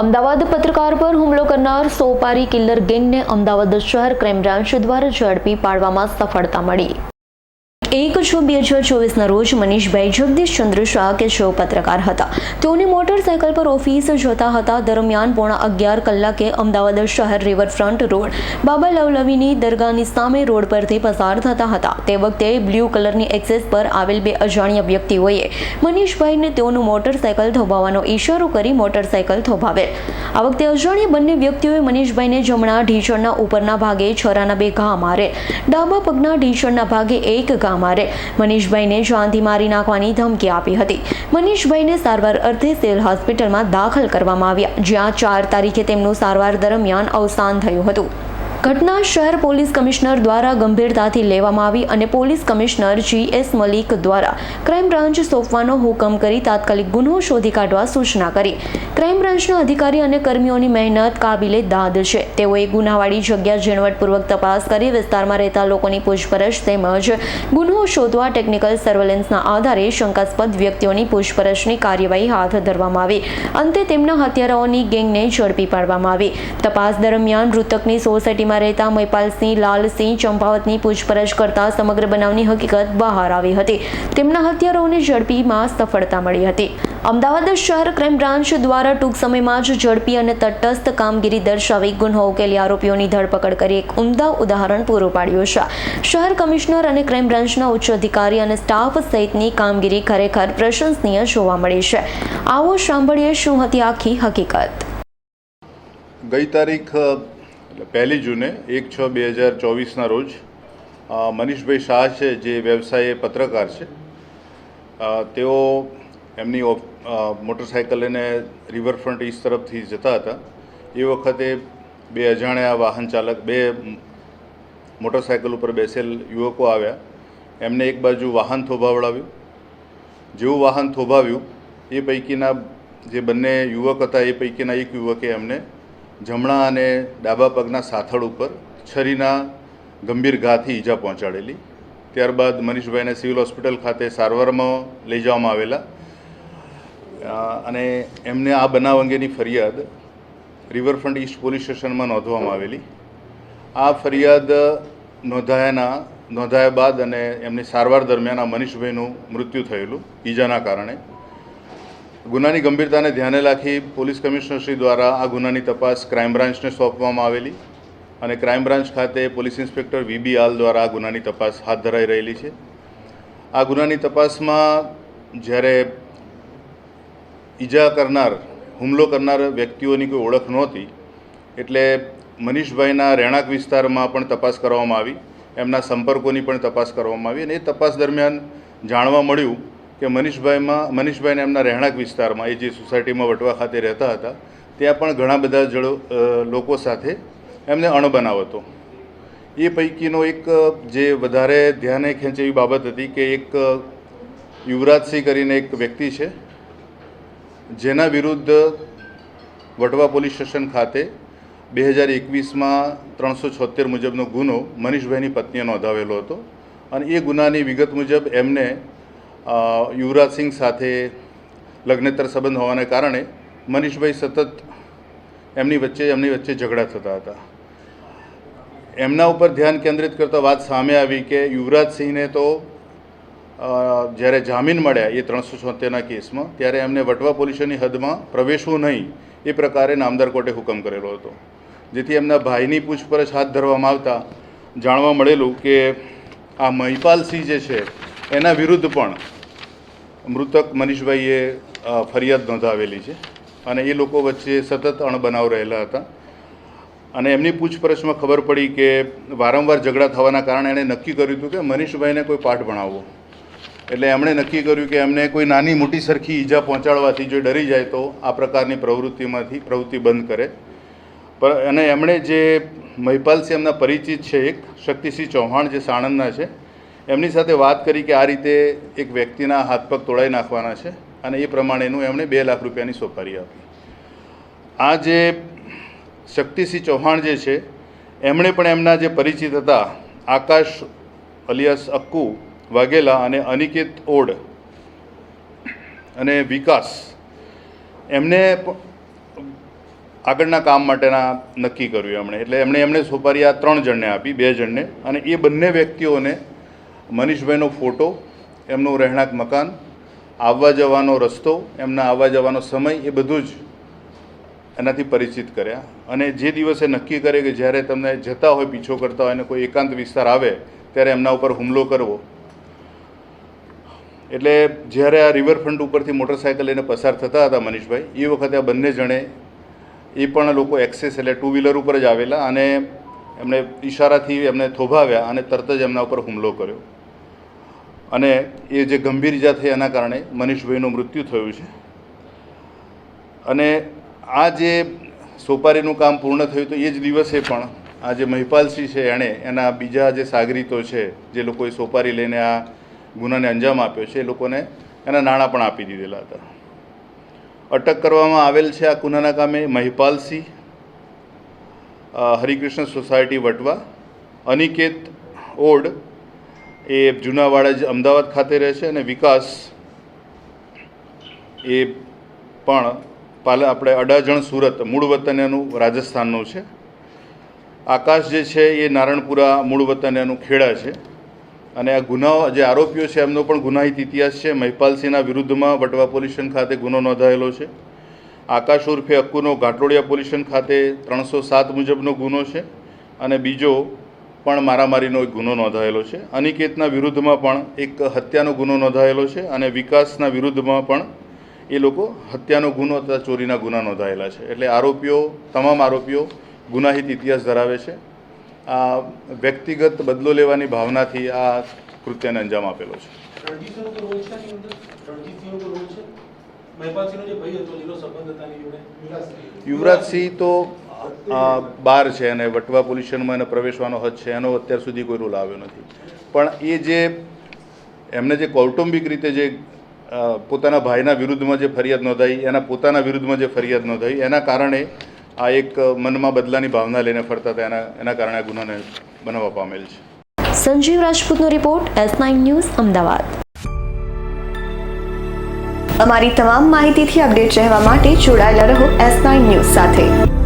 અમદાવાદ પત્રકાર પર હુમલો કરનાર સોપારી કિલ્લર ગેંગને અમદાવાદ શહેર ક્રાઇમ બ્રાન્ચ દ્વારા ઝડપી પાડવામાં સફળતા મળી. એક છ બે હજાર ચોવીસના રોજ મનીષભાઈ જગદીશચંદ્ર શાહ કે જેઓ પત્રકાર હતા. તેઓની મોટરસાયકલ પર ઓફિસ જતા હતા. દરમિયાન પોણા અગિયાર કલાકે અમદાવાદ શહેર રિવરફ્રન્ટ રોડ, બાબા લવલવીની દરગાહની સામે રોડ પરથી પસાર થતા હતા. તે વખતે બ્લુ કલરની એક્સેસ પર આવેલ બે અજાણ્યા વ્યક્તિઓએ મનીષભાઈને તેઓનું મોટરસાયકલ થોભાવવાનો ઈશારો કરી મોટરસાયકલ થોભાવેલ આ વખતે અજાણ્યા બંને વ્યક્તિઓએ મનીષભાઈને જમણા ઢીચણના ઉપરના ભાગે છરાના બે ઘા મારે. ડાબા પગના ઢીચણના ભાગે એક ઘા મારે. મનીષભાઈને જાનથી મારી નાખવાની ધમકી આપી હતી. મનીષભાઈને સારવાર અર્થે સિવિલ હોસ્પિટલમાં દાખલ કરવામાં આવ્યા, જ્યાં ચાર તારીખે તેમનું સારવાર દરમિયાન અવસાન થયું હતું. ઘટના શહેર પોલીસ કમિશનર દ્વારા ગંભીરતાથી લેવામાં આવી અને police commissioner G S Malik દ્વારા ક્રાઇમ બ્રાન્ચ સોંપવાનો હુકમ કરી તાત્કાલિક ગુનો શોધી કાઢવા સૂચના કરી. ક્રાઇમ બ્રાન્ચના અધિકારી અને કર્મીઓની મહેનત કાબિલે દાદ છે. તેઓએ ગુનાવાળી જગ્યા ઝીણવટપૂર્વક તપાસ કરી વિસ્તારમાં રહેતા લોકોની પૂછપરછ તેમજ ગુનો શોધવા ટેકનિકલ સર્વેલન્સના આધારે શંકાસ્પદ વ્યક્તિઓની પૂછપરછની કાર્યવાહી હાથ ધરવામાં આવી. અંતે તેમના હત્યારાઓની ગેંગને ઝડપી પાડવામાં આવી. તપાસ દરમિયાન મૃતકની સોસાયટીમાં રહેતા મૈપાલસિંહ લાલસિંહ, ચંપાવતની પૂછપરછ કરતા સમગ્ર બનાવની હકીકત બહાર આવી હતી. તેમના હત્યારાઓને ઝડપીમાં સફળતા મળી હતી. અમદાવાદ શહેર ક્રાઇમ બ્રાન્ચ દ્વારા ટૂંક સમયમાં જ ઝડપી અને તટસ્થ કામગીરી દર્શાવી ગુનો ઉકેલી આરોપીઓની ધરપકડ કરી એક ઉમદા ઉદાહરણ પૂરું પાડ્યું છે. શહેર કમિશનર અને ક્રાઇમ બ્રાન્ચના ઉચ્ચ અધિકારી અને સ્ટાફ સહિતની કામગીરી ખરેખર પ્રશંસનીય જોવા મળી છે. આવો સાંભળીએ શું હતી આખી હકીકત. ગઈ તારીખ એટલે પહેલી જૂને એક છ બે હજાર ચોવીસના રોજ મનીષભાઈ શાહ છે, જે વ્યવસાય પત્રકાર છે. તેઓ એમની મોટરસાયકલ લઈને રિવરફ્રન્ટ ઈસ્ટ તરફથી જતા હતા. એ વખતે બે અજાણ્યા વાહન ચાલક, બે મોટરસાયકલ ઉપર બેસેલ યુવકો આવ્યા. એમને એક બાજુ વાહન થોભાવડાવ્યું. જેવું વાહન થોભાવ્યું, એ પૈકીના જે બંને યુવક હતા, એ પૈકીના એક યુવકે એમને જમણા અને ડાબા પગના સાથળ ઉપર છરીના ગંભીર ઘાથી ઈજા પહોંચાડેલી. ત્યારબાદ મનીષભાઈને સિવિલ હોસ્પિટલ ખાતે સારવારમાં લઈ જવામાં આવેલા. અને એમને આ બનાવ અંગેની ફરિયાદ રિવરફ્રન્ટ ઈસ્ટ પોલીસ સ્ટેશનમાં નોંધવામાં આવેલી. આ ફરિયાદ નોંધાયાના, નોંધાયા બાદ અને એમની સારવાર દરમિયાન આ મનીષભાઈનું મૃત્યુ થયેલું, ઈજાના કારણે. ગુનાની ગંભીરતાને ધ્યાને રાખી પોલીસ કમિશનરશ્રી દ્વારા આ ગુનાની તપાસ ક્રાઇમ બ્રાન્ચને સોંપવામાં આવેલી અને ક્રાઇમ બ્રાન્ચ ખાતે police inspector V B Aal દ્વારા આ ગુનાની તપાસ હાથ ધરાઈ રહેલી છે. આ ગુનાની તપાસમાં જ્યારે ઈજા કરનાર, હુમલો કરનાર વ્યક્તિઓની કોઈ ઓળખ નહોતી, એટલે મનીષભાઈના રહેણાંક વિસ્તારમાં પણ તપાસ કરવામાં આવી, એમના સંપર્કોની પણ તપાસ કરવામાં આવી અને એ તપાસ દરમિયાન જાણવા મળ્યું કે મનીષભાઈમાં, મનીષભાઈને એમના રહેણાંક વિસ્તારમાં, એ જે સોસાયટીમાં વટવા ખાતે રહેતા હતા, ત્યાં પણ ઘણા બધા જળો લોકો સાથે એમને અણબનાવ હતો. એ પૈકીનો એક જે વધારે ધ્યાને ખેંચે એવી બાબત હતી કે એક યુવરાજસિંહ કરીને એક વ્યક્તિ છે, જેના વિરુદ્ધ વટવા પોલીસ સ્ટેશન ખાતે બે હજાર એકવીસમાં ત્રણસો છોતેર મુજબનો ગુનો મનીષભાઈની પત્નીએ નોંધાવેલો હતો અને એ ગુનાની વિગત મુજબ એમને યુવરાજસિંહ સાથે લગ્નેતર સંબંધ હોવાને કારણે મનીષભાઈ સતત એમની વચ્ચે એમની વચ્ચે ઝઘડા થતા હતા. એમના ઉપર ધ્યાન કેન્દ્રિત કરતા વાત સામે આવી કે યુવરાજસિંહને તો જ્યારે જામીન મળ્યા એ ત્રણસો છોતેરના કેસમાં, ત્યારે એમને વટવા પોલીસની હદમાં પ્રવેશવું નહીં એ પ્રકારે નામદાર કોર્ટે હુકમ કરેલો હતો. જેથી એમના ભાઈની પૂછપરછ હાથ ધરવામાં આવતા જાણવા મળેલું કે આ મહિપાલસિંહ જે છે, એના વિરુદ્ધ પણ મૃતક મનીષભાઈએ ફરિયાદ નોંધાવેલી છે અને એ લોકો વચ્ચે સતત અણબનાવ રહેલા હતા. અને એમની પૂછપરછમાં ખબર પડી કે વારંવાર ઝઘડા થવાના કારણે એણે નક્કી કર્યું હતું કે મનીષભાઈને કોઈ પાઠ ભણાવવો. એટલે એમણે નક્કી કર્યું કે એમને કોઈ નાની મોટી સરખી ઈજા પહોંચાડવાથી જો ડરી જાય તો આ પ્રકારની પ્રવૃત્તિમાંથી પ્રવૃત્તિ બંધ કરે. પર અને એમણે જે મહિપાલસિંહ એમના પરિચિત છે એક, શક્તિસિંહ ચૌહાણ જે સાણંદના છે એમની સાથે વાત કરી કે આ રીતે એક વ્યક્તિના હાથ પગ તોડાઈ નાખવાના છે અને એ પ્રમાણેનું એમણે બે લાખ રૂપિયાની સોપારી આપી. આ જે શક્તિસિંહ ચૌહાણ જે છે, એમણે પણ એમના જે પરિચિત હતા, આકાશ અલિયાસ અક્કુ, વાઘેલા અને અનિકેત ઓડ અને વિકાસ, એમને આગળના કામ માટેના નક્કી કર્યું એમણે. એટલે એમણે એમણે સોપારી આ ત્રણ જણને આપી, બે જણને. અને એ બંને વ્યક્તિઓને મનીષભાઈનો ફોટો, એમનું રહેણાંક મકાન, આવવા જવાનો રસ્તો, એમના આવવા જવાનો સમય એ બધું જ એનાથી પરિચિત કર્યા. અને જે દિવસે નક્કી કરે કે જ્યારે તમને જતા હોય, પીછો કરતા હોય અને કોઈ એકાંત વિસ્તાર આવે, ત્યારે એમના ઉપર હુમલો કરવો. એટલે જ્યારે આ રિવરફ્રન્ટ ઉપરથી મોટરસાયકલ લઈને પસાર થતા હતા મનીષભાઈ, એ વખતે આ બંને જણે એ પણ લોકો એક્સેસ એટલે ટુ વ્હીલર ઉપર જ આવેલા અને એમણે ઈશારાથી એમને થોભાવ્યા અને તરત જ એમના ઉપર હુમલો કર્યો. અને એ જે ગંભીર ઇજા થઈ એના કારણે મનીષભાઈનું મૃત્યુ થયું છે. અને આ જે સોપારીનું કામ પૂર્ણ થયું તો એ જ દિવસે પણ આ જે મહિપાલસિંહ છે એણે એના બીજા જે સાગરીતો છે, જે લોકોએ સોપારી લઈને આ ગુનાને અંજામ આપ્યો છે, એ લોકોને એના નાણાં પણ આપી દીધેલા હતા. અટક કરવામાં આવેલ છે આ ગુનાના કામે મહિપાલસિંહ હરિકૃષ્ણ સોસાયટી વટવા, અનિકેત ઓડ એ જૂનાવાડા જ અમદાવાદ ખાતે રહે છે અને વિકાસ એ પણ પાલા આપણે અડાજણ સુરત, મૂળ વતન રાજસ્થાનનું છે. આકાશ જે છે એ નારણપુરા મૂળ વતન ખેડા છે. અને આ ગુનાઓ, જે આરોપીઓ છે, એમનો પણ ગુનાહિત ઇતિહાસ છે. મહિપાલસિંહના વિરુદ્ધમાં વટવા પોલીસ ખાતે ગુનો નોંધાયેલો છે. આકાશ ઉર્ફે અક્કુનો ઘાટલોડિયા પોલીસ ખાતે ત્રણસો સાત મુજબનો ગુનો છે. અને બીજો પણ મારામારીનો એક ગુનો નોંધાયેલો છે. અનિકેતના વિરુદ્ધમાં પણ એક હત્યાનો ગુનો નોંધાયેલો છે અને વિકાસના વિરુદ્ધમાં પણ એ લોકો હત્યાનો ગુનો તથા ચોરીના ગુના નોંધાયેલા છે. એટલે આરોપીઓ તમામ આરોપીઓ ગુનાહિત ઇતિહાસ ધરાવે છે. આ વ્યક્તિગત બદલો લેવાની ભાવનાથી આ કૃત્યને અંજામ આપેલો છે. યુવરાજસિંહ તો અ, બહાર છે અને વટવા પોલ્યુશનમાં એને પ્રવેશવાનો હદ છે એનો અત્યાર સુધી કોઈ રોલ આવ્યો નથી. પણ એ જે એમને જે કૌટુંબિક રીતે જે પોતાના ભાઈના વિરુદ્ધમાં જે ફરિયાદ નોંધાઈ એના પોતાના વિરુદ્ધમાં જે ફરિયાદ નોંધાઈ એના કારણે આ એક મનમાં બદલાની ભાવના લઈને ફરતા હતા એના એના કારણે આ ગુનાને બનાવવા પામેલ છે. Sanjeev રાજપૂતનો report S nine news Ahmedabad. અમારી તમામ માહિતીથી અપડેટ રહેવા માટે જોડાયેલા રહો એસ નાઇન ન્યૂઝ સાથે.